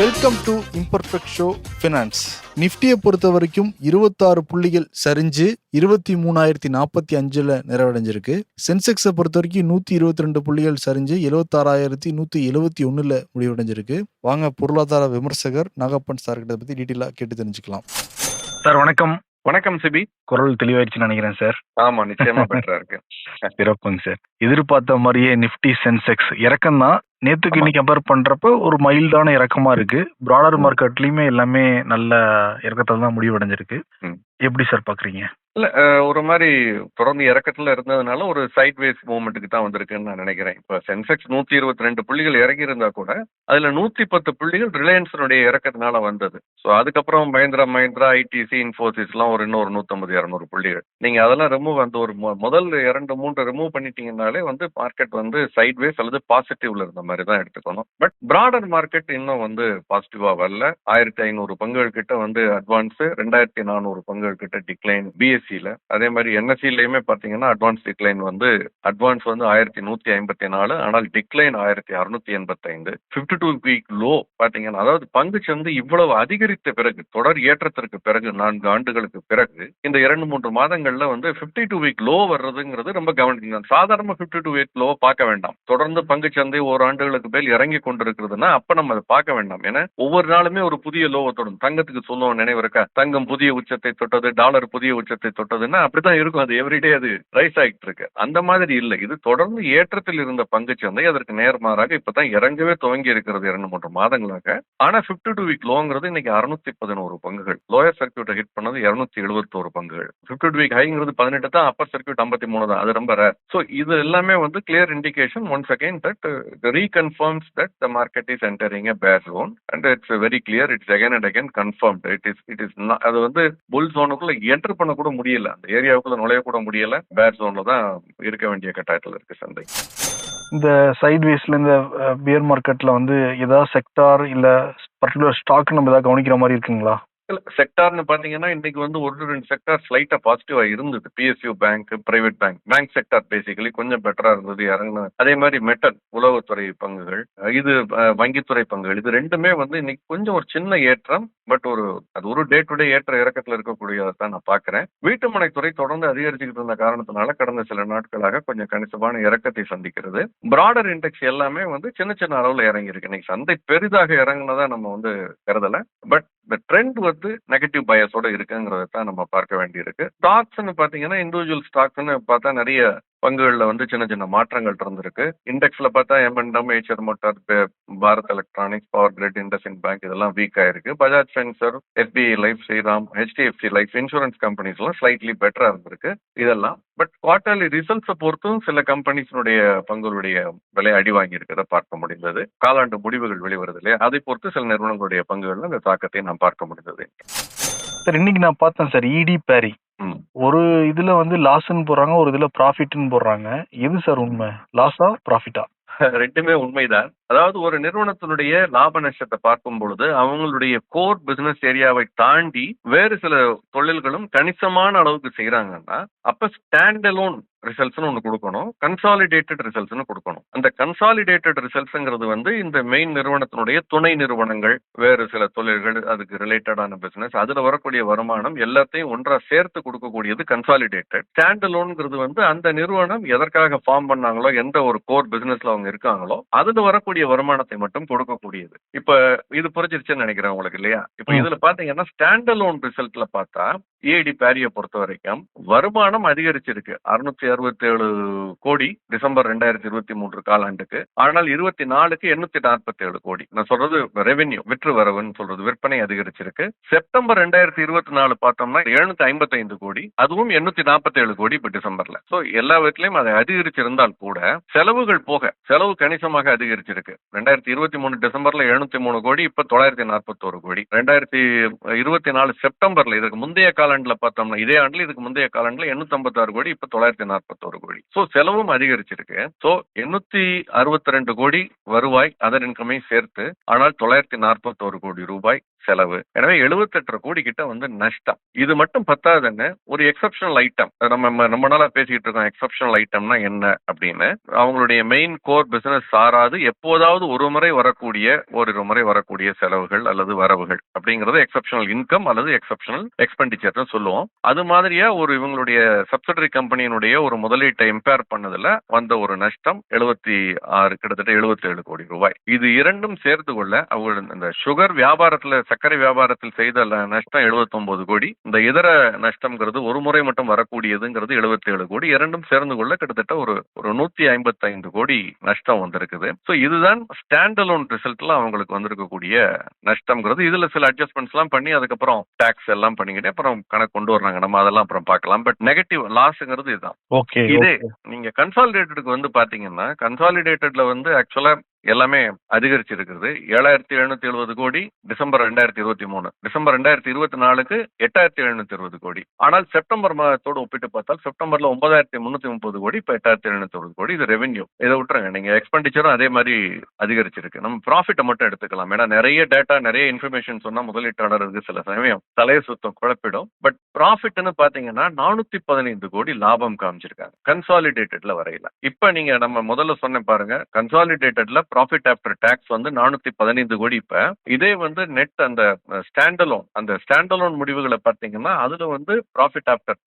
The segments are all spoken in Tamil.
Welcome to imperfect show finance நிஃப்டியை பொறுத்த வரைக்கும் இருபத்தாறு புள்ளிகள் சரிஞ்சு இருபத்தி மூணாயிரத்தி நாற்பத்தி அஞ்சுல நிறைவடைஞ்சிருக்கு. சென்செக்ஸை பொறுத்த வரைக்கும் நூத்தி இருபத்தி ரெண்டு புள்ளிகள் சரிஞ்சு எழுபத்தாறாயிரத்தி நூத்தி எழுபத்தி ஒண்ணுல முடிவடைஞ்சிருக்கு. வாங்க பொருளாதார விமர்சகர் நாகப்பன் சார் கிட்ட பத்தி டீட்டெயிலாக கேட்டு தெரிஞ்சுக்கலாம். சார் வணக்கம். வணக்கம் சிபி. குரல் தெளிவாயிருச்சுன்னு நினைக்கிறேன் சார் ஆமா நிச்சயமா பெட்டரா இருக்கு. சிறப்புங்க சார் எதிர்பார்த்த மாதிரியே நிஃப்டி சென்செக்ஸ் இறக்கம் தான் நேத்துக்கு ஆமா. இன்னைக்கு கம்பேர் பண்றப்ப ஒரு மைல்டான இறக்கமா இருக்கு ப்ராடர் மார்க்கெட்லயுமே எல்லாமே நல்ல இறக்கத்துல தான் முடிவடைஞ்சிருக்கு ம். எப்படி சார் பாக்குறீங்க இல்லை ஒரு மாதிரி தொடர்ந்து இறக்கத்தில் இருந்ததுனால ஒரு சைட் வேஸ் மூவ்மெண்ட்டுக்கு தான் வந்திருக்குன்னு நான் நினைக்கிறேன். இப்போ சென்செக்ஸ் நூற்றி இருபத்தி ரெண்டு புள்ளிகள் இறங்கி இருந்தால் கூட அதில் நூற்றி பத்து புள்ளிகள் ரிலையன்ஸினுடைய இறக்கத்தினால வந்தது. ஸோ அதுக்கப்புறம் மஹிந்திரா மஹிந்திரா ஐடிசி இன்ஃபோசிஸ்லாம் ஒரு இன்னொரு நூற்றம்பது இரநூறு புள்ளிகள். நீங்கள் அதெல்லாம் ரிமூவ் அந்த ஒரு முதல் இரண்டு மூன்று ரிமூவ் பண்ணிட்டீங்கனாலே வந்து மார்க்கெட் வந்து சைட் வேஸ் அல்லது பாசிட்டிவ்ல இருந்த மாதிரி தான் எடுத்துக்கணும். பட் பிராடர் மார்க்கெட் இன்னும் வந்து பாசிட்டிவா வரல. ஆயிரத்தி ஐநூறு பங்குகள் கிட்ட வந்து அட்வான்ஸ் ரெண்டாயிரத்தி நானூறு பங்குகள் கிட்ட டிக்ளைன் பிஎஸ்சி என்எஸ்சியில் அதே மாதிரி என்எஸ்சிலையுமே பார்த்தீங்கன்னா அட்வான்ஸ் டிக்ளைன் வந்து அட்வான்ஸ் வந்து ஆயிரத்தி நூற்றி ஐம்பத்தி நாலு ஆனால் டிக்ளைன் ஆயிரத்தி அறுநூத்தி எண்பத்தைந்து. ஃபிஃப்டி டூ வீக் லோ பார்த்தீங்கன்னா அதாவது பங்கு சந்தை இவ்வளவு அதிகரித்த பிறகு தொடர் ஏற்றத்திற்கு பிறகு நான்கு ஆண்டுகளுக்கு பிறகு இந்த இரண்டு மூன்று மாதங்களில் வந்து ஃபிஃப்டி டூ வீக் லோ வர்றதுங்கிறது ரொம்ப கவனிக்கணும். சாதாரண ஃபிஃப்டி டூ வீக் லோ பார்க்க வேண்டாம். தொடர்ந்து பங்கு சந்தை ஒரு ஆண்டுகளுக்கு மேல் இறங்கி கொண்டிருக்கிறதுனா அப்ப நம்ம அதை பார்க்க வேண்டாம். ஏன்னா ஒவ்வொரு நாளுமே ஒரு புதிய லோவை தொடரும் தங்கத்துக்கு சொல்லுவோம் நினைவு இருக்கா? தங்கம் புதிய உச்சத்தை தொட்டது டாலர் புதிய உச்சத்தை தொட்டதுன்னா அப்படிதான் இருக்கும். அது எவ்ரிடே அது ரைஸ் ஆகிட்டு இருக்கு. அந்த மாதிரி இல்லை. இது தொடர்ந்து ஏற்றத்தில் இருந்த பங்கு சந்தை. அதற்கு நேர்மாறாக இப்பதான் இறங்கவே துவங்கி இருக்கிறது இரண்டு மூன்று மாதங்களாக. ஆனா 52 டூ வீக் லோங்கிறது இன்னைக்கு அறுநூத்தி பதினோரு பங்குகள். லோயர் சர்க்கியூட்டை ஹிட் பண்ணது இருநூத்தி எழுபத்தோரு பங்குகள். 52 டூ வீக் ஹைங்கிறது பதினெட்டு தான் அப்பர் சர்க்கியூட் ஐம்பத்தி மூணு தான். அது ரொம்ப ரேர் ஸோ இது எல்லாமே வந்து clear indication once again that reconfirms that the market is entering a bear zone and it's very clear it's again and again confirm it is it is அது வந்து புல் ஜோனுக்குள்ள என்டர் பண்ண கூட முடியல. அந்த ஏரியாவுக்குள்ள நுழைய கூட முடியல. பேர் ஜோன்ல தான் இருக்க வேண்டிய கட்டாயத்தில் இருக்கு சந்தை. இந்த சைட் வேஸ்ல இந்த பியர் மார்க்கெட்ல வந்து ஏதாவது செக்டார் இல்ல பர்டிகுலர் ஸ்டாக் நம்ம ஏதாவது கவனிக்கிற மாதிரி இருக்குங்களா? செக்டார்னு பாத்தீங்கன்னா இன்னைக்கு வந்து ஒரு ரெண்டு செக்டார் ஸ்லைட்டா பாசிட்டிவா இருந்தது. PSU bank private bank bank sector basically கொஞ்சம் பெட்டரா இருந்தது இறங்கின. அதே மாதிரி மெட்டல் உளவுத்துறை பங்குகள் இது வங்கித்துறை பங்குகள் இது ரெண்டுமே வந்து இன்னைக்கு கொஞ்சம் ஒரு சின்ன ஏற்றம் பட் ஒரு அது ஒரு டே டு டே ஏற்ற இறக்கத்துல இருக்கக்கூடியதை தான் நான் பாக்குறேன். வீட்டுமனைத்துறை தொடர்ந்து அதிகரிச்சுக்கிட்டு இருந்த காரணத்தினால கடந்த சில நாட்களாக கொஞ்சம் கணிசமான இறக்கத்தை சந்திக்கிறது. பிராடர் இண்டெக்ஸ் எல்லாமே வந்து சின்ன சின்ன அளவுல இறங்கியிருக்கு. இன்னைக்கு சந்தை பெரிதாக இறங்குனதா நம்ம வந்து கருதல. பட் இந்த ட்ரெண்ட் வந்து நெகட்டிவ் பயஸோட இருக்குங்கிறத தான் நம்ம பார்க்க வேண்டியிருக்கு. ஸ்டாக்ஸ்னு பார்த்தீங்கன்னா இண்டிவிஜுவல் ஸ்டாக்ஸ்ன்னு பார்த்தா நிறைய பங்குகளில் வந்து சின்ன சின்ன மாற்றங்கள் இருந்திருக்கு இண்டெக்ஸில் பார்த்தா momentum Eicher motor Bharat electronics power grid IndusInd bank இதெல்லாம் வீக் ஆயிருக்கு. Bajaj Finserv SBI life Shriram HDFC life insurance கம்பெனிஸ்லாம் slightly பெட்டராக இருந்திருக்கு இதெல்லாம். பட் குவார்டர்லி ரிசல்ட்ஸை பொறுத்தும் சில கம்பெனிஸினுடைய பங்குகளுடைய விலை அடி வாங்கியிருக்கிறத பார்க்க முடிந்தது. காலாண்டு முடிவுகள் வெளிவருது இல்லையா? அதை பொறுத்து சில நிறுவனங்களுடைய பங்குகள்ல அந்த தாக்கத்தை நாம் பார்க்க முடிந்தது. சார் இன்னைக்கு நான் பார்த்தேன் சார் இடி பேரி ம். ஒரு இதுல வந்து லாஸ்ன்னு போடுறாங்க ஒரு இதுல ப்ராஃபிட்னு போடுறாங்க. எது சார் உண்மை? லாஸா ப்ராஃபிட்டா? ரெண்டுமே உண்மைதான். அதாவது ஒரு நிறுவனத்தினுடைய லாப நஷ்டத்தை பார்க்கும் பொழுது அவங்களுடைய கோர் பிசினஸ் ஏரியாவை தாண்டி வேறு சில தொழில்களும் கணிசமான அளவுக்கு செய்யறாங்கன்னா அப்ப ஸ்டாண்ட் அலோன் ரிசல்ட்ஸ்னு ஒன்று கொடுக்கணும். கன்சாலிடேட்டட் ரிசல்ட்ஸ்னு கொடுக்கணும். அந்த கன்சாலிடேட்டட் ரிசல்ட்ஸ்ங்கிறது வந்து இந்த மெயின் நிறுவனத்தினுடைய துணை நிறுவனங்கள் வேறு சில தொழில்கள் அதுக்கு ரிலேட்டடான பிசினஸ் அதுல வரக்கூடிய வருமானம் எல்லாத்தையும் ஒன்றா சேர்த்து கொடுக்கக்கூடியது கன்சாலிடேட்டட் ஸ்டாண்ட் அலோன்ங்கிறது வந்து அந்த நிறுவனம் எதற்காக ஃபார்ம் பண்ணாங்களோ எந்த ஒரு கோர் பிசினஸ்ல அவங்க இருக்காங்களோ அதுல வரக்கூடிய வருமானத்தை மட்டும் கொடுக்கக்கூடியது. இப்ப இது புரிஞ்சிருச்சுன்னு நினைக்கிறேன் உங்களுக்கு இல்லையா? இப்ப. இதுல பாத்தீங்கன்னா ஸ்டாண்ட் அலோன் ரிசல்ட்ல பார்த்தா ஏடி பேரியை பொறுத்த வரைக்கும் வருமானம் அதிகரிச்சிருக்கு. அறுநூத்தி அறுபத்தி ஏழு கோடி டிசம்பர் ரெண்டாயிரத்தி இருபத்தி மூன்று காலாண்டுக்கு. ஆனால் இருபத்தி நாலுக்கு எண்ணூத்தி நாற்பத்தி ஏழு கோடி. நான் சொல்றது ரெவென்யூ விற்று வரவுன்னு சொல்றது விற்பனை அதிகரிச்சிருக்கு. செப்டம்பர் ரெண்டாயிரத்தி இருபத்தி நாலு பார்த்தோம்னா எழுநூத்தி ஐம்பத்தி ஐந்து கோடி. அதுவும் எண்ணூத்தி நாற்பத்தி ஏழு கோடி இப்ப டிசம்பர்ல. சோ எல்லா விதத்திலையும் அதை அதிகரிச்சிருந்தால் கூட செலவுகள் போக செலவு கணிசமாக அதிகரிச்சிருக்கு. ரெண்டாயிரத்தி இருபத்தி மூணு டிசம்பர்ல எழுநூத்தி மூணு கோடி இப்ப தொள்ளாயிரத்தி நாற்பத்தோரு கோடி. ரெண்டாயிரத்தி இருபத்தி நாலு செப்டம்பர்ல இதுக்கு முந்தைய காலாண்டுல பார்த்தோம்னா இதே ஆண்டுல இதுக்கு முந்தைய காலாண்டுல எண்ணூத்தி ஐம்பத்தாறு கோடி இப்ப தொள்ளாயிரத்தி நாற்பத்தோரு கோடி சோ செலவும் அதிகரிச்சிருக்கு. சோ எண்ணூத்தி அறுபத்தி ரெண்டு கோடி வருவாய் அதர் இன்கமை சேர்த்து ஆனால் தொள்ளாயிரத்தி நாற்பத்தோரு கோடி ரூபாய் செலவு. எனவே எழுபத்தெட்டரை கோடி கிட்ட வந்து நஷ்டம். இது மட்டும் பத்தாதுன்னு ஒரு எக்ஸப்ஷனல் ஐட்டம் நம்ம ரொம்ப நாளா பேசிக்கிட்டு இருக்கோம் எக்ஸப்ஷனல் ஐட்டம்னா என்ன அப்படின்னு. அவங்களுடைய மெயின் கோர் பிசினஸ் சாராது. எப்போதாவது ஒரு முறை வரக்கூடிய ஒரு முறை வரக்கூடிய செலவுகள் அல்லது வரவுகள் அப்படிங்கறது எக்ஸப்ஷனல் இன்கம் அல்லது எக்ஸப்ஷனல் எக்ஸ்பெண்டிச்சர்னு சொல்லுவோம். அது மாதிரியா ஒரு இவங்களுடைய சப்சிடரி கம்பெனியினுடைய ஒரு முதலீட்டை இம்பேர் பண்ணதுல வந்த ஒரு நஷ்டம் எழுபத்தி ஆறு கிட்டத்தட்ட எழுபத்தி ஏழு கோடி ரூபாய். இது இரண்டும் சேர்த்து கொள்ள அவங்க இந்த சுகர் வியாபாரத்துல சர்க்கரை வியாபாரத்தில் செய்த நஷ்டம் 79 கோடி. இந்த இதர நஷ்டம்ங்கிறது ஒரு முறை மட்டும் வரக்கூடியதுங்கிறது 77 கோடி. இரண்டும் சேர்ந்து கொள்ள கிட்டத்தட்ட ஒரு ஒரு நூத்தி ஐம்பத்தி ஐந்து கோடி நஷ்டம் வந்திருக்குது. ஸோ இதுதான் ஸ்டாண்ட் அலோன் ரிசல்ட்ல அவங்களுக்கு வந்திருக்கக்கூடிய நஷ்டம்ங்கிறது. இதுல சில அட்ஜஸ்ட்மெண்ட்ஸ் எல்லாம் பண்ணி அதுக்கப்புறம் டாக்ஸ் எல்லாம் பண்ணிக்கிட்டு அப்புறம் கணக்கு கொண்டு வர்றாங்க. நம்ம அதெல்லாம் அப்புறம் பார்க்கலாம். பட் நெகட்டிவ் லாஸ்ங்கிறது இதுதான். ஓகே இதே நீங்க கன்சாலிடேட்டடுக்கு வந்து பாத்தீங்கன்னா கன்சாலிடேட்டட்ல வந்து ஆக்சுவலா எல்லாமே அதிகரிச்சிருக்கிறது. ஏழாயிரத்தி எழுநூத்தி எழுபது கோடி டிசம்பர் ரெண்டாயிரத்தி இருபத்தி மூணு. டிசம்பர் ரெண்டாயிரத்தி இருபத்தி நாலுக்கு எட்டாயிரத்தி எழுநூத்தி இருபது கோடி. ஆனால் செப்டம்பர் மாதத்தோடு ஒப்பிட்டு பார்த்தால் செப்டம்பர்ல ஒன்பதாயிரத்தி முன்னூத்தி முப்பது கோடி இப்போ எட்டாயிரத்தி எழுநூத்தி அறுபது கோடி. இது ரெவென்யூ இதை விட்டுருங்க. நீங்க எக்ஸ்பெண்டிச்சரும் அதே மாதிரி அதிகரிச்சிருக்கு. நம்ம ப்ராஃபிட்டை மட்டும் எடுத்துக்கலாம். ஏன்னா நிறைய டேட்டா நிறைய இன்ஃபர்மேஷன் சொன்னா முதலீட்டாளருக்கு சில சமயம் தலைய சுத்தம் குழப்பிடும். பட் ப்ராஃபிட்னு பாத்தீங்கன்னா நானூத்தி பதினைந்து கோடி லாபம் காமிச்சிருக்காங்க. கன்சாலிடேட்டட்ல வரையில. இப்ப நீங்க நம்ம முதல்ல சொன்ன பாருங்க கன்சாலிடேட்டட்ல ப்ராஃபிட் ஆஃப்டர் டாக்ஸ் வந்து நானூத்தி பதினைந்து கோடி இப்ப. இதே வந்து நெட் அந்த ஸ்டாண்டலோன் அந்த ஸ்டாண்டலோன் முடிவுகளை பார்த்தீங்கன்னா அதுல வந்து ப்ராஃபிட் ஆஃப்டர்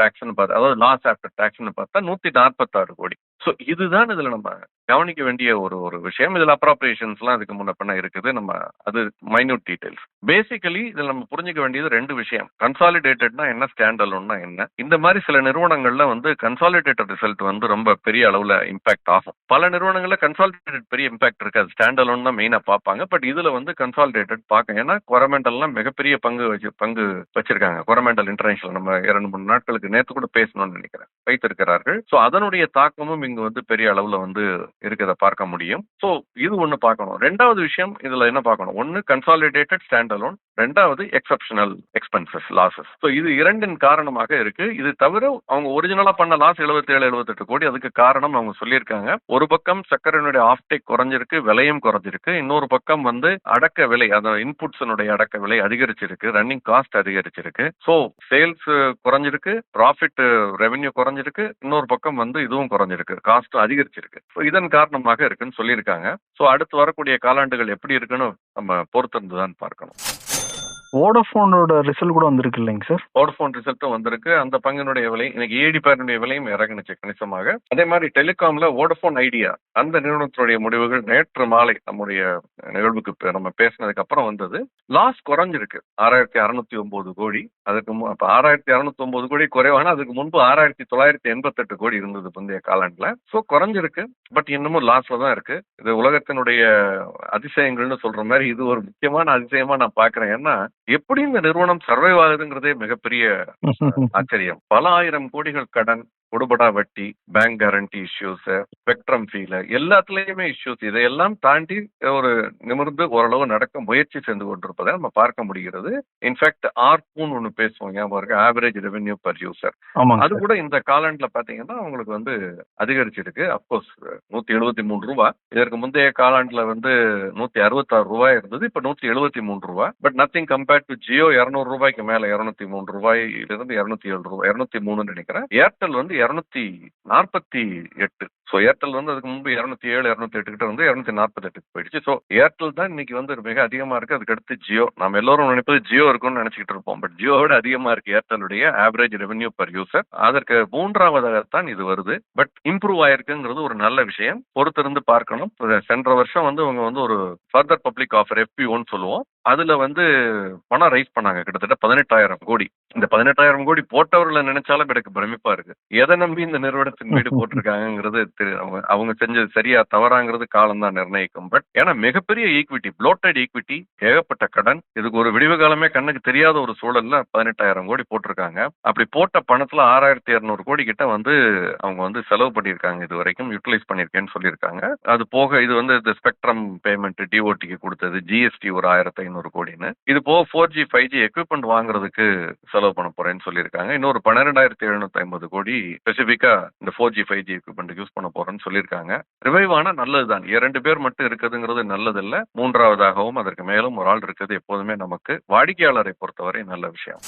டேக்ஸ்னு பார்த்தா அதாவது லாஸ் ஆஃப்டர் டேக்ஸ்னு பார்த்தா நூத்தி நாற்பத்தாறு கோடி. ஸோ இதுதான் இதில் நம்ம கவனிக்க வேண்டிய ஒரு ஒரு விஷயம். இதில் அப்ராப்ரியேஷன்ஸ்லாம் இதுக்கு முன்ன பின்ன இருக்குது. நம்ம அது மைன்யூட் டீட்டெயில்ஸ் பேசிக்கலி இதில் நம்ம புரிஞ்சுக்க வேண்டியது ரெண்டு விஷயம். கன்சாலிடேட்டட்னா என்ன ஸ்டாண்டலோன்னா என்ன? இந்த மாதிரி சில நிறுவனங்களில் வந்து கன்சாலிடேட்டட் ரிசல்ட் வந்து ரொம்ப பெரிய அளவில் இம்பாக்ட் ஆகும். பல நிறுவனங்களில் கன்சாலிடேட்டட் பெரிய இம்பாக்ட் இருக்காது. ஸ்டாண்டலோன் தான் மெயினாக பார்ப்பாங்க. பட் இதில் வந்து கன்சாலிடேட்டட் பார்க்க ஏன்னா கொரமெண்டல்லாம் மிகப்பெரிய பங்கு வச்சு பங்கு வச்சிருக்காங்க. கொரமெண்டல் இன்டர்நேஷனல் நம்ம இரண்டு மூணு நாட்களுக்கு நேற்று கூட பேசணும்னு நினைக்கிறேன். வைத்திருக்கிறார்கள். ஸோ அதனுடைய தாக்கமும் இங்கே வந்து பெரிய அளவுல வந்து இருக்கிறத பார்க்க முடியும். ஸோ இது ஒன்று பார்க்கணும். ரெண்டாவது விஷயம் இதுல என்ன பார்க்கணும்? ஒன்று கன்சாலிடேட்டட் ஸ்டாண்டலோன் ரெண்டாவது எக்ஸப்ஷனல் எக்ஸ்பென்சஸ் லாசஸ் ஸோ இது இரண்டின் காரணமாக இருக்கு. இது தவிர அவங்க ஒரிஜினலா பண்ண லாஸ் 77 ஏழு எழுபத்தெட்டு கோடி. அதுக்கு காரணம் அவங்க சொல்லியிருக்காங்க. ஒரு பக்கம் சர்க்கரையினுடைய ஆஃப்டேக் குறைஞ்சிருக்கு விலையும் குறைஞ்சிருக்கு. இன்னொரு பக்கம் வந்து அடக்க விலை அந்த இன்புட்ஸினுடைய அடக்க விலை அதிகரிச்சிருக்கு. ரன்னிங் காஸ்ட் அதிகரிச்சிருக்கு. ஸோ சேல்ஸ் குறைஞ்சிருக்கு ப்ராஃபிட் ரெவென்யூ குறைஞ்சிருக்கு. இன்னொரு பக்கம் வந்து இதுவும் குறைஞ்சிருக்கு. காஸ்ட் அதிகரிச்சிருக்கு. ஸோ இதன் காரணமாக இருக்குன்னு சொல்லியிருக்காங்க. ஸோ அடுத்து வரக்கூடிய காலாண்டுகள் எப்படி இருக்குன்னு நம்ம பொறுத்திருந்து தான் பார்க்கணும். வோடஃபோனோட ரிசல்ட் கூட வந்திருக்கு இல்லைங்க சார்? வோடஃபோன் ரிசல்ட்டும் வந்திருக்கு. அந்த பங்கினுடைய விலை இன்னைக்கு ஏடி பேருடைய விலையும் இறங்குனுச்சு கணிசமாக. அதே மாதிரி டெலிகாம்ல வோடஃபோன் ஐடியா அந்த நிறுவனத்தினுடைய முடிவுகள் நேற்று மாலை நம்முடைய நிகழ்வுக்கு நம்ம பேசினதுக்கு அப்புறம் வந்தது. லாஸ் குறைஞ்சிருக்கு. ஆறாயிரத்தி அறுநூத்தி ஒன்பது கோடி. அதுக்கு இப்போ ஆறாயிரத்தி அறுநூத்தி ஒன்பது கோடி குறைவான அதுக்கு முன்பு ஆறாயிரத்தி தொள்ளாயிரத்தி எண்பத்தெட்டு கோடி இருந்தது முந்தைய காலாண்டுல ஸோ குறைஞ்சிருக்கு. பட் இன்னமும் லாஸ்ல தான் இருக்கு. இது உலகத்தினுடைய அதிசயங்கள்னு சொல்ற மாதிரி இது ஒரு முக்கியமான அதிசயமா நான் பாக்குறேன் ஏன்னா எப்படி இந்த நிறுவனம் சர்வைவ் ஆகுதுங்கிறதே மிகப்பெரிய ஆச்சரியம். பல ஆயிரம் கோடிகள் கடன் கொடுபடா வட்டி பேங்க் கேரண்டி இஷ்யூஸ் ஸ்பெக்ட்ரம் ஃபீல எல்லாத்துலயுமே இஷ்யூஸ் இதையெல்லாம் தாண்டி ஒரு நிமிர்ந்து ஓரளவு நடக்க முயற்சி செஞ்சு கொண்டிருப்பதை நம்ம பார்க்க முடிகிறது. இன்ஃபேக்ட் ஆர்பூன்னு ஒன்று பேசுவோம். ஞாபகம் இருக்கு? ஆவரேஜ் ரெவென்யூ பர் யூசர் அது கூட இந்த காலாண்டுல பாத்தீங்கன்னா உங்களுக்கு வந்து அதிகரிச்சிருக்கு. அப்கோர்ஸ் நூத்தி எழுபத்தி மூணு ரூபாய் இதற்கு முந்தைய காலாண்டுல வந்து நூத்தி அறுபத்தாறு ரூபாய் இருந்தது. இப்ப நூத்தி எழுபத்தி மூணு ரூபாய் but nothing compared to Jio இருநூறு ரூபாய்க்கு மேல இருநூத்தி மூணு ரூபாயிலிருந்து இருநூத்தி ஏழு ரூபாய் இருநூத்தி மூணுன்னு நினைக்கிறேன். ஏர்டெல் வந்து இரநூத்தி நாற்பத்தி எட்டு. ஸோ ஏர்டெல் வந்து அதுக்கு முன்பு இரநூத்தி ஏழு இரநூத்தி எட்டு கிட்ட வந்து இரநூத்தி நாற்பத்தி எட்டுக்கு போயிடுச்சு. ஸோ ஏர்டெல் தான் இன்னைக்கு வந்து மிக அதிகமாக இருக்கு. அதுக்கடுத்து ஜியோ நம்ம எல்லோரும் நினைப்பது ஜியோ இருக்கும்னு நினைச்சிட்டு இருப்போம். பட் ஜியோவோட அதிகமாக இருக்கு ஏர்டெலுடைய ஆவரேஜ் ரெவென்யூ பர் யூசர் அதற்கு மூன்றாவதாகத்தான் இது வருது. பட் இம்ப்ரூவ் ஆயிருக்குங்கிறது ஒரு நல்ல விஷயம். பொறுத்திருந்து பார்க்கணும். சென்ற வருஷம் வந்து அவங்க வந்து ஒரு ஃபர்தர் பப்ளிக் ஆஃபர் எஃபிஓன்னு சொல்லுவோம். அதுல வந்து பணம் ரைஸ் பண்ணாங்க. கிட்டத்தட்ட பதினெட்டாயிரம் கோடி. இந்த பதினெட்டாயிரம் கோடி போட்டவர்களை நினைச்சாலும் எனக்கு பிரமிப்பா இருக்கு. எதை நம்பி இந்த நிறுவனத்தின் வீடு போட்டிருக்காங்கிறது அவங்க அவங்க செஞ்சது சரியா தவறாங்கிறது காலம் தான் நிர்ணயிக்கும். பட் ஏன்னா மிகப்பெரிய ஈக்விட்டி ப்ளோட்டட் ஈக்விட்டி ஏகப்பட்ட கடன் இதுக்கு ஒரு விடிவு காலமே கண்ணுக்கு தெரியாத ஒரு சூழல்ல பதினெட்டாயிரம் கோடி போட்டிருக்காங்க. அப்படி போட்ட பணத்துல ஆறாயிரத்தி இருநூறு கோடி கிட்ட வந்து அவங்க வந்து செலவு பண்ணியிருக்காங்க. இது வரைக்கும் யூட்டிலைஸ் பண்ணியிருக்கேன்னு சொல்லியிருக்காங்க. அது போக இது வந்து இந்த ஸ்பெக்ட்ரம் பேமெண்ட் டிஓடிக்கு கொடுத்தது ஜிஎஸ்டி ஒரு ஆயிரத்தி ஐநூறு கோடின்னு. இது போக four G five G equipment வாங்குறதுக்கு செலவு பண்ண போறேன்னு சொல்லியிருக்காங்க. இன்னொரு பன்னிரெண்டாயிரத்தி எழுநூத்தி ஐம்பது கோடி ஸ்பெசிஃபிக்கா இந்த four G five G equipment use பண்ண போறேன்னு சொல்லியிருக்காங்க. ரிவைவ் ஆனா நல்லதுதான். இரண்டு பேர் மட்டும் இருக்குதுங்கிறது நல்லதில்ல. மூன்றாவதாகவும் அதற்கு மேலும் ஒரு ஆள் இருக்குது. எப்போதுமே நமக்கு வாடிக்கையாளரை பொறுத்தவரை நல்ல விஷயம்.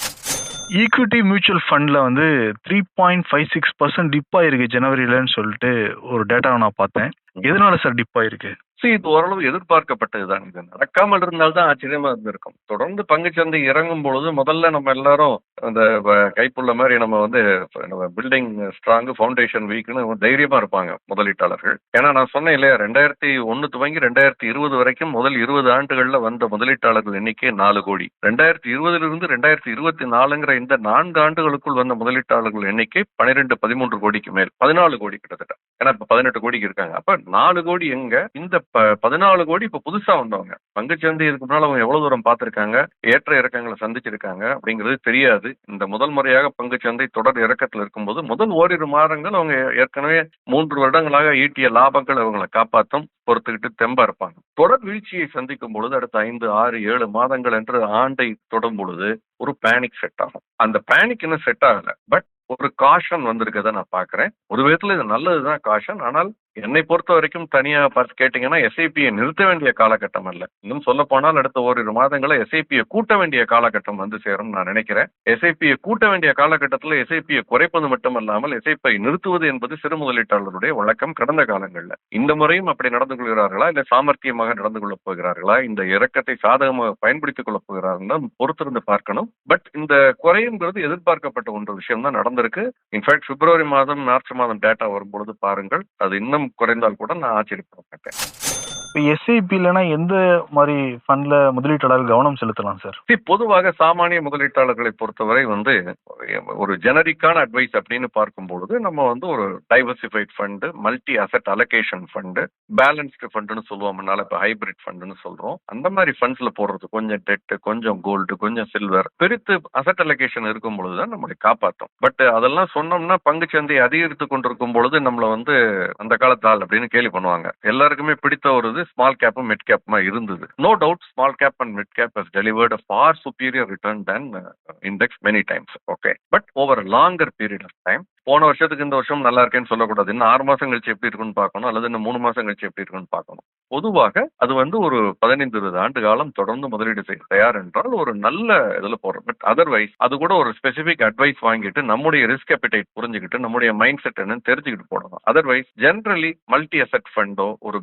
ஈக்விட்டி மியூச்சுவல் ஃபண்ட்ல வந்து three point five six percent dip ஆயிருக்கு ஜனவரியிலன்னு சொல்லிட்டு ஒரு டேட்டாவை நான் பார்த்தேன். எதனால சார் டிப் ஆயிருக்கு? See, இது ஓரளவு எதிர்பார்க்கப்பட்டதுதான். இது நடக்காமல் இருந்தால்தான் ஆச்சரியமா இருந்திருக்கும். தொடர்ந்து பங்குச்சந்தை இறங்கும் பொழுது முதல்ல நம்ம எல்லாரும் அந்த வ- கைப்புள்ள மாதிரி நம்ம வந்து நம்ம பில்டிங் ஸ்ட்ராங் ஃபவுண்டேஷன் வீக்னு தைரியமா இருப்பாங்க முதலீட்டாளர்கள். ஏன்னா நான் சொன்னேன் இல்லையா ரெண்டாயிரத்தி ஒன்று துவங்கி ரெண்டாயிரத்தி இருபது வரைக்கும் முதல் இருபது ஆண்டுகளில் வந்த முதலீட்டாளர்கள் எண்ணிக்கை நாலு கோடி. ரெண்டாயிரத்தி இருபதிலிருந்து ரெண்டாயிரத்தி இருபத்தி நாலுங்கிற இந்த நான்கு ஆண்டுகளுக்குள் வந்த முதலீட்டாளர்கள் எண்ணிக்கை பன்னிரெண்டு பதிமூன்று கோடிக்கு மேல். பதினாலு கோடி கிட்டத்தட்ட. ஏன்னா இப்ப பதினெட்டு கோடிக்கு இருக்காங்க. அப்ப நாலு கோடி எங்க? இந்த ப- பதினாலு கோடி இப்ப புதுசா வந்தவங்க. பங்குச்சந்தை இதுக்கு முன்னால அவங்க எவ்வளவு தூரம் பார்த்திருக்காங்க? ஏற்ற இறக்கங்களை சந்திச்சிருக்காங்க அப்படிங்கிறது தெரியாது. இந்த முதல் முறையாக பங்குச்சந்தை தொடர் இறக்கத்துல இருக்கும்போது முதல் ஓரிரு மாதங்கள் அவங்க ஏற்கனவே மூன்று வருடங்களாக ஈட்டிய லாபங்கள் அவங்களை காப்பாற்றும் பொறுத்துக்கிட்டு தெம்பா இருப்பாங்க. தொடர் வீழ்ச்சியை சந்திக்கும் பொழுது அடுத்த ஐந்து ஆறு ஏழு மாதங்கள் என்று ஆண்டை தொடும் பொழுது ஒரு பேனிக் செட் ஆகும். அந்த பேனிக் இன்னும் செட் ஆகல. பட் ஒரு காஷன் வந்திருக்கதை நான் பாக்குறேன் ஒரு விதத்துல இது நல்லதுதான் காஷன் ஆனால் என்னை பொறுத்த வரைக்கும் தனியா பார்த்து கேட்டீங்கன்னா எஸ்ஐபியை நிறுத்த வேண்டிய காலகட்டம் அல்ல. இன்னும் சொல்ல போனால் அடுத்த ஓரிரு மாதங்களை எஸ்ஐபியை கூட்ட வேண்டிய காலகட்டம் வந்து சேரும் நான் நினைக்கிறேன். எஸ்ஐபியை கூட்ட வேண்டிய காலகட்டத்தில் எஸ்ஐபியை குறைப்பது மட்டுமல்லாமல் எஸ்ஐபியை நிறுத்துவது என்பது சிறு முதலீட்டாளருடைய வழக்கம் கடந்த காலங்களில். இந்த முறையும் அப்படி நடந்து கொள்கிறார்களா? இல்லை சாமர்த்தியமாக நடந்து கொள்ளப் போகிறார்களா? இந்த இறக்கத்தை சாதகமாக பயன்படுத்திக் கொள்ளப் போகிறார்களா? பொறுத்திருந்து பார்க்கணும். பட் இந்த குறையுங்கிறது எதிர்பார்க்கப்பட்ட ஒன்று விஷயம் தான் நடந்திருக்கு. இன்ஃபேக்ட் பிப்ரவரி மாதம் மார்ச் மாதம் டேட்டா வரும்பொழுது பாருங்கள் அது இன்னும் குறைந்தால் கூட நான் ஆச்சரியப்பட மாட்டேன். இப்போ எஸ்ஐபி இல்லைன்னா எந்த மாதிரி ஃபண்ட்ல முதலீட்டாளர்கள் கவனம் செலுத்தலாம் சார் பொதுவாக சாமானிய முதலீட்டாளர்களை பொறுத்தவரை வந்து ஒரு ஜெனரிக்கான அட்வைஸ் அப்படின்னு பார்க்கும் பொழுது நம்ம வந்து ஒரு diversified fund multi asset allocation fund balanced ஃபண்டுன்னு சொல்லுவோம். இப்போ ஹைபிரிட் ஃபண்டுன்னு சொல்றோம். அந்த மாதிரி ஃபண்ட்ஸ்ல போடுறது கொஞ்சம் டெட் கொஞ்சம் கோல்டு கொஞ்சம் சில்வர் பெருத்து அசெட் அலோகேஷன் இருக்கும் பொழுது தான் நம்மளை காப்பாற்றும் பட் அதெல்லாம் சொன்னோம்னா பங்குச்சந்தை அதிகரித்து கொண்டிருக்கும் பொழுது நம்மளை வந்து அந்த காலத்தால் அப்படின்னு கேலி பண்ணுவாங்க. எல்லாருக்குமே பிடித்த ஒரு இருந்தது ஸ்மால் கேப்பும் மிட் கேப்புமா இருந்தது. No doubt small cap and mid cap has delivered a far superior return than uh, index many times okay. But over a longer period போன வருஷத்துக்கு இந்த வருஷம் நல்லா இருக்கேன்னு சொல்லக்கூடாது. இன்னும் ஆறு மாசம் கழிச்சு எப்படி இருக்குன்னு பார்க்கணும் அல்லது இன்னும் மூணு மாசம் கழிச்சு எப்படி இருக்குன்னு பார்க்கணும். பொதுவாக அது வந்து ஒரு பதினைந்து இருபது ஆண்டு காலம் தொடர்ந்து முதலீடு செய்ய தயார் என்றால் ஒரு நல்ல இதில் போடுறோம் பட் அதர்வைஸ் அது கூட ஒரு ஸ்பெசிபிக் அட்வைஸ் வாங்கிட்டு நம்முடைய ரிஸ்க் appetite புரிஞ்சுக்கிட்டு நம்முடைய மைண்ட் செட் என்னன்னு தெரிஞ்சுக்கிட்டு போடணும். அதர்வைஸ் ஜென்ரலி மல்டி அசெட் ஃபண்டோ ஒரு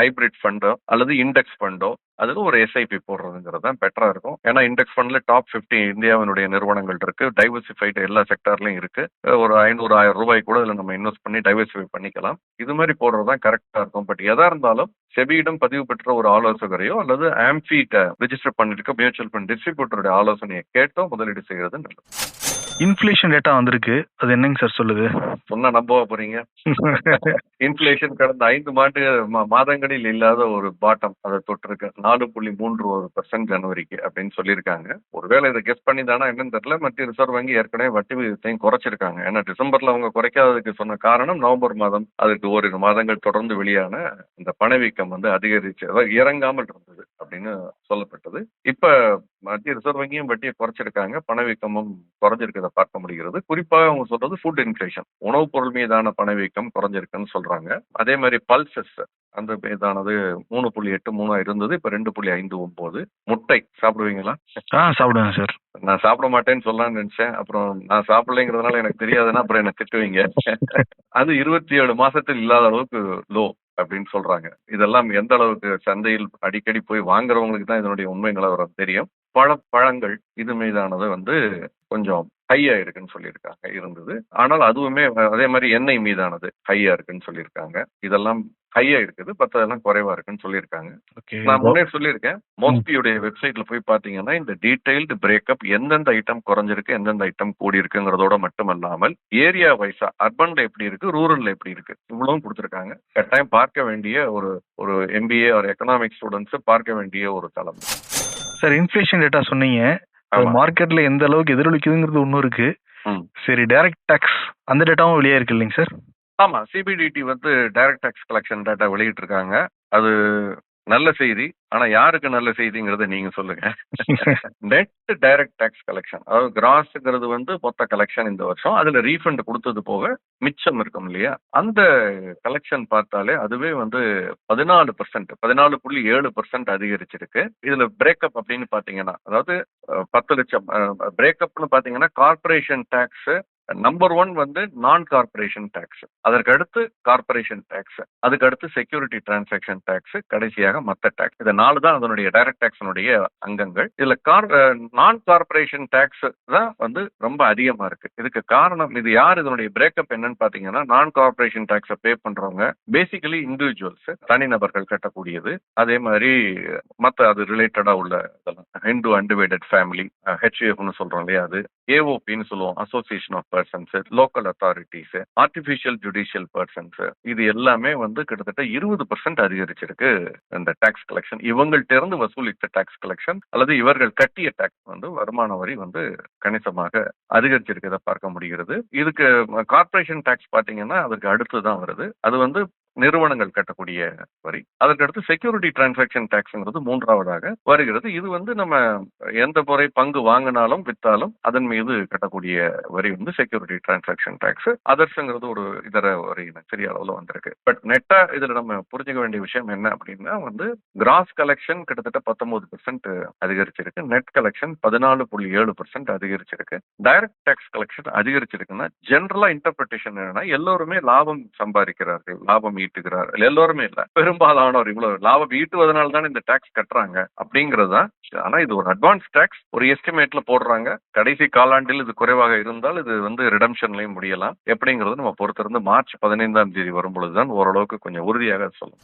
ஹைபிரிட் ஃபண்டோ அல்லது இண்டெக்ஸ் ஃபண்டோ அதுக்கு ஒரு எஸ்ஐபி போடுறதுங்கிறது தான் பெட்டராக இருக்கும். ஏன்னா இண்டெக்ஸ் ஃபண்ட்ல டாப் 50 இந்தியாவினுடைய நிறுவனங்கள் இருக்கு. டைவர்சிஃபைடு எல்லா செக்டார்லையும் இருக்கு. ஒரு ஐநூறு ஆயிரம் ரூபாய் கூட இதில் நம்ம இன்வெஸ்ட் பண்ணி டைவர்சிஃபை பண்ணிக்கலாம். இது மாதிரி போடுறது தான் கரெக்டாக இருக்கும். பட் எதா இருந்தாலும் செபியிடம் பதிவு பெற்ற ஒரு ஆலோசகரையோ அல்லது ஆம்ஃபீட்ட ரிஜிஸ்டர் பண்ணிருக்க மியூச்சுவல் ஃபண்ட் டிஸ்ட்ரிபியூட்டருடைய ஆலோசனையை கேட்டோ முதலீடு செய்கிறது நல்லது. இன்ஃப்ளேஷன் டேட்டா வந்திருக்கு. அது என்னங்க சார் சொல்லுது? சொன்னா நம்பவா போறீங்க? இன்ஃப்ளேஷன் கடந்த ஐந்து மாண்டு மா- மாதங்களில் இல்லாத ஒரு பாட்டம் அதை தொட்டிருக்கு. நாலு புள்ளி மூன்று ஒரு பர்சன்ட் ஜனவரிக்கு அப்படின்னு சொல்லியிருக்காங்க. ஒருவேளை இதை கெஸ் பண்ணி தானா என்னன்னு தெரியல. மத்திய ரிசர்வ் வங்கி ஏற்கனவே வட்டி விகிதத்தையும் குறைச்சிருக்காங்க. ஏன்னா டிசம்பர்ல அவங்க குறைக்காததுக்கு சொன்ன காரணம் நவம்பர் மாதம். அதுக்கு ஓரிரு மாதங்கள் தொடர்ந்து வெளியான இந்த பணவீக்கம் வந்து அதிகரிச்சு அதாவது இறங்காமல் இருந்தது அப்படின்னு சொல்லப்பட்டது. இப்ப மத்திய ரிசர்வ் வங்கியும் வட்டியை குறைச்சிருக்காங்க. பணவீக்கமும் குறைஞ்சிருக்கிறத பார்க்க முடிகிறது. குறிப்பாக அவங்க சொல்றது ஃபுட் இன்ஃபிளேஷன் உணவுப் பொருள் மீதான பணவீக்கம் குறைஞ்சிருக்குன்னு சொல்றாங்க. அதே மாதிரி பல்சஸ் அந்த மீதானது மூணு புள்ளி எட்டு மூணா இருந்தது. இப்ப ரெண்டு புள்ளி ஐந்து ஒன்பது. முட்டை சாப்பிடுவீங்களா? ஆ சாப்பிடுவேன் சார். நான் சாப்பிட மாட்டேன்னு சொல்லலாம்னு நினைச்சேன். அப்புறம் நான் சாப்பிடலைங்கிறதுனால எனக்கு தெரியாதுன்னா அப்புறம் என்ன திட்டுவீங்க. அது இருபத்தி ஏழு மாசத்தில் இல்லாத அளவுக்கு லோ அப்படின்னு சொல்றாங்க. இதெல்லாம் எந்த அளவுக்கு சந்தையில் அடிக்கடி போய் வாங்குறவங்களுக்கு தான் இதனுடைய உண்மை நிலவரம் தெரியும். பழ பழங்கள் இது மீதானது வந்து கொஞ்சம் ஹையா இருக்குன்னு சொல்லியிருக்காங்க இருந்தது. ஆனால் அதுவுமே அதே மாதிரி எண்ணெய் மீதானது ஹையா இருக்குன்னு சொல்லியிருக்காங்க. இதெல்லாம் ஹையா இருக்குது மற்றதெல்லாம் குறைவா இருக்குன்னு சொல்லியிருக்காங்க. ஓகே நான் முன்னே சொல்லியிருக்கேன் மோஸ்டியுடைய வெப்சைட்ல போய் பாத்தீங்கன்னா இந்த டீடைல்டு பிரேக்கப் எந்தெந்த ஐட்டம் குறைஞ்சிருக்கு எந்தெந்த ஐட்டம் கூடி இருக்குங்கிறதோட மட்டுமல்லாமல் ஏரியா வைஸா அர்பன்ல எப்படி இருக்கு ரூரல்ல எப்படி இருக்கு இவ்வளவும் கொடுத்துருக்காங்க. கட்டாயம் பார்க்க வேண்டிய ஒரு ஒரு எம்பிஏ ஒரு எக்கனாமிக் ஸ்டூடெண்ட்ஸ் பார்க்க வேண்டிய ஒரு தளம். சார் இன்ஃப்ளேஷன் டேட்டா சொன்னீங்க ஆமா. மார்க்கெட்ல எந்த அளவுக்கு எதிரொலிக்குதுங்கிறது ஒன்றும் இருக்கு ம். சரி டைரக்ட் டாக்ஸ் அந்த டேட்டாவும் வெளியே இருக்கு இல்லைங்க சார் ஆமா சிபிடிடி வந்து டைரக்ட் டாக்ஸ் கலெக்ஷன் டேட்டா வெளியிட்டிருக்காங்க அது நல்ல செய்தி. ஆனா யாருக்கு நல்ல செய்திங்கிறத நீங்க சொல்லுங்க. நெட் டைரக்ட் டாக்ஸ் கலெக்ஷன் அதாவது கிராஸ்ங்கிறது வந்து மொத்த கலெக்ஷன் இந்த வருஷம். அதுல ரீஃபண்ட் கொடுத்தது போக மிச்சம் இருக்கும் இல்லையா? அந்த கலெக்ஷன் பார்த்தாலே அதுவே வந்து பதினாலு பர்சன்ட் பதினாலு புள்ளி ஏழு பர்சன்ட் அதிகரிச்சிருக்கு. இதுல பிரேக்கப் அப்படின்னு பாத்தீங்கன்னா அதாவது பத்து லட்சம் பிரேக்கப்னு பாத்தீங்கன்னா கார்பரேஷன் டாக்ஸ் நம்பர் ஒன் வந்து நான் கார்பரேஷன் டேக்ஸ் அதற்கு அடுத்து கார்பரேஷன் டேக்ஸ் அதுக்கு அடுத்து செக்யூரிட்டி டிரான்சாக்ஷன் டேக்ஸ் கடைசியாக மத்த டேக்ஸ் இது நாலு தான் அதனுடைய டைரக்ட் டேக்ஸனுடைய அங்கங்கள். இதுல கார் நான் கார்பரேஷன் டேக்ஸ் தான் வந்து ரொம்ப அதிகமா இருக்கு. இதுக்கு காரணம் இது யார் இதனுடைய பிரேக்கப் என்னன்னு பாத்தீங்கன்னா நான் கார்பரேஷன் டேக்ஸ பே பண்றவங்க பேசிக்கலி இண்டிவிஜுவல்ஸ் தனிநபர்கள் கட்டக்கூடியது. அதே மாதிரி மத்த அது ரிலேட்டடா உள்ள இதெல்லாம். ஹிந்து அன்டிவைடட் ஃபேமிலி ஹெச்ஏஎஃப்னு சொல்றோம் இல்லையா அது? ஏஓபின்னு சொல்லுவோம் association of persons local authorities artificial judicial persons இது எல்லாமே வந்து கிட்டத்தட்ட இருபது பர்சன்ட் அதிகரிச்சிருக்கு இந்த டாக்ஸ் கலெக்ஷன் இவங்கள்ட்ட இருந்து வசூலித்த டாக்ஸ் கலெக்ஷன் அல்லது இவர்கள் கட்டிய டாக்ஸ் வந்து வருமான வரி வந்து கணிசமாக அதிகரிச்சிருக்கதை பார்க்க முடிகிறது. இதுக்கு கார்ப்பரேஷன் டாக்ஸ் பாத்தீங்கன்னா அதுக்கு அடுத்து தான் வருது. அது வந்து நிறுவனங்கள் கட்டக்கூடிய வரி. அதற்கடுத்து செக்யூரிட்டி டிரான்சாக்ஷன் டாக்ஸ்ங்கிறது மூன்றாவதாக வருகிறது. இது வந்து நம்ம எந்த முறை பங்கு வாங்கினாலும் வித்தாலும் அதன் மீது கட்டக்கூடிய வரி வந்து செக்யூரிட்டி டிரான்சாக்ஷன் டாக்ஸ் அதர்ஸ்ங்கிறது ஒரு இதர வரி சிறிய அளவில் வந்திருக்கு. பட் நெட்டா இதுல நம்ம புரிஞ்சுக்க வேண்டிய விஷயம் என்ன அப்படின்னா வந்து கிராஸ் கலெக்ஷன் கிட்டத்தட்ட பத்தொன்பது பெர்சென்ட் அதிகரிச்சிருக்கு. நெட் கலெக்ஷன் பதினாலு புள்ளி ஏழு பெர்சென்ட் அதிகரிச்சிருக்கு. டைரக்ட் டாக்ஸ் கலெக்ஷன் அதிகரிச்சிருக்குன்னா ஜென்ரலா இன்டர்பிரிட்டேஷன் என்னன்னா எல்லோருமே லாபம் சம்பாதிக்கிறார்கள். லாபம் ஈட்டுகிறார் எல்லோருமே இல்ல. பெரும்பாலானவர் இவ்வளவு லாபம் ஈட்டுவதனால தான் இந்த டாக்ஸ் கட்டுறாங்க அப்படிங்கிறது தான். ஆனா இது ஒரு அட்வான்ஸ் டாக்ஸ் ஒரு எஸ்டிமேட்ல போடுறாங்க. கடைசி காலாண்டில் இது குறைவாக இருந்தால் இது வந்து ரிடம்ஷன்லயும் முடியலாம். எப்படிங்கிறது நம்ம பொறுத்திருந்து மார்ச் பதினைந்தாம் தேதி வரும்பொழுதுதான் ஓரளவுக்கு கொஞ்சம் உறுதியாக சொல்லும்.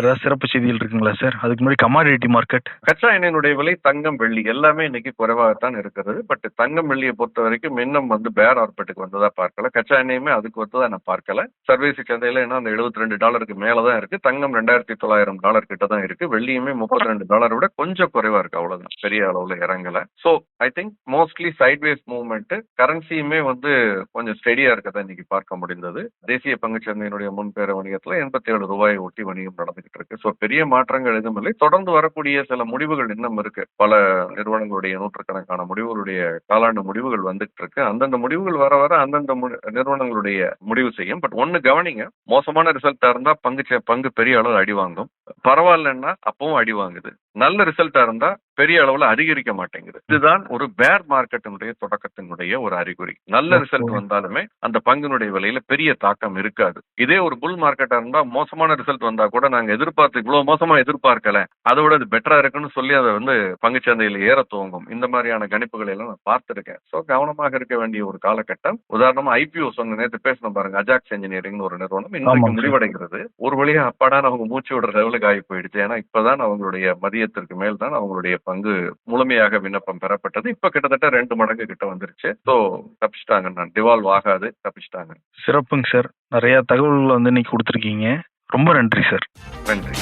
ஏதாவது சிறப்பு செய்திகள் இருக்குங்களா சார்? அதுக்கு முன்னாடி கமாடிட்டி மார்க்கெட் கச்சா எண்ணெயினுடைய விலை தங்கம் வெள்ளி எல்லாமே இன்னைக்கு குறைவாகத்தான் இருக்கிறது. பட் தங்கம் வெள்ளியை பொறுத்த வரைக்கும் இன்னும் வந்து பேர் ஆர்பெட்டுக்கு வந்ததா பார்க்கல. கச்சா எண்ணெயுமே அதுக்கு வந்ததா நான் பார்க்கல. சர்வீஸ் சந்தையில என்ன அந்த எழுபத்தி ரெண்டு டாலருக்கு மேலதான் இருக்கு. தங்கம் ரெண்டாயிரத்தி தொள்ளாயிரம் டாலர் கிட்ட தான் இருக்கு. வெள்ளியுமே முப்பத்தி ரெண்டு டாலர் விட கொஞ்சம் குறைவா இருக்கு. அவ்வளவுதான். பெரிய அளவுல இறங்கல. So I think mostly sideways movement கரன்சியுமே வந்து கொஞ்சம் ஸ்டெடியா இருக்கதான் இன்னைக்கு பார்க்க முடிந்தது. தேசிய பங்குச்சந்தையினுடைய முன்பேர வணிகத்துல எண்பத்தி ஏழு ரூபாயை ஒட்டி வணிகம் நடந்துகிட்டு இருக்கு. ஸோ பெரிய மாற்றங்கள் எதுவும் இல்லை. தொடர்ந்து வரக்கூடிய சில முடிவுகள் இன்னும் இருக்கு. பல நிறுவனங்களுடைய நூற்றுக்கணக்கான முடிவுகளுடைய காலாண்டு முடிவுகள் வந்துட்டு இருக்கு. அந்தந்த முடிவுகள் வர வர அந்தந்த நிறுவனங்களுடைய முடிவு செய்யும். பட் ஒன்னு கவனிங்க. மோசமான ரிசல்ட்டா இருந்தா பங்கு பங்கு பெரிய அளவு அடி வாங்கும். பரவாயில்லன்னா அப்பவும் அடி வாங்குது. நல்ல ரிசல்ட்டா இருந்தா பெரிய அளவுல அதிகரிக்க மாட்டேங்குது. இதுதான் ஒரு பேர் மார்க்கெட்டினுடைய தொடக்கத்தினுடைய ஒரு அறிகுறி. நல்ல ரிசல்ட் வந்தாலுமே அந்த பங்கினுடைய விலையில பெரிய தாக்கம் இருக்காது. இதே ஒரு புல் மார்க்கெட்டா இருந்தா மோசமான ரிசல்ட் வந்தா கூட நாங்க எதிர்பார்த்து இவ்வளவு மோசமா எதிர்பார்க்கல. அதை விட அது பெட்டரா இருக்குன்னு சொல்லி அதை வந்து பங்குச்சந்தையில ஏற துவங்கும். இந்த மாதிரியான கணிப்புகளை எல்லாம் நான் பார்த்திருக்கேன். சோ கவனமாக இருக்க வேண்டிய ஒரு காலகட்டம். உதாரணமா ஐபிஓ சொன்ன நேற்று பேசணும் பாருங்க. அஜாக்ஸ் இன்ஜினியரிங் ஒரு நிறுவனம் சார். முடிவடைகிறது. ஒரு வழியா அப்பாடான அவங்க மூச்சு விடுற லெவலுக்கு ஆகி போயிடுச்சு. ஏன்னா இப்பதான் அவங்களுடைய மதியத்திற்கு மேல் தான் அவங்களுடைய பங்கு முழுமையாக விண்ணப்பம் பெறப்பட்டது. இப்ப கிட்டத்தட்ட ரெண்டு மடங்கு கிட்ட வந்துருச்சு. சோ தப்பிச்சிட்டாங்க. நான் டிவால்வ் ஆகாது. தப்பிச்சிட்டாங்க. சிறப்புங்க சார். நிறைய தகவல்கள் வந்து இன்னைக்கு கொடுத்துருக்கீங்க. ரொம்ப நன்றி சார். நன்றி.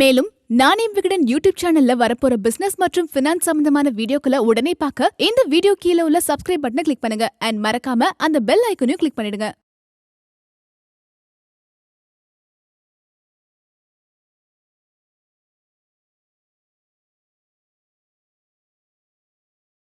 மேலும் நானே விகடன் யூடியூப் சேனல்ல வரப்போற பிசினஸ் மற்றும் பினான்ஸ் சம்பந்தமான வீடியோக்களை உடனே பார்க்க இந்த வீடியோ கீழே உள்ள சப்ஸ்கிரைப் பட்டனை கிளிக் பண்ணுங்க. அண்ட் மறக்காம அந்த பெல் ஐக்கனையும் கிளிக் பண்ணிடுங்க.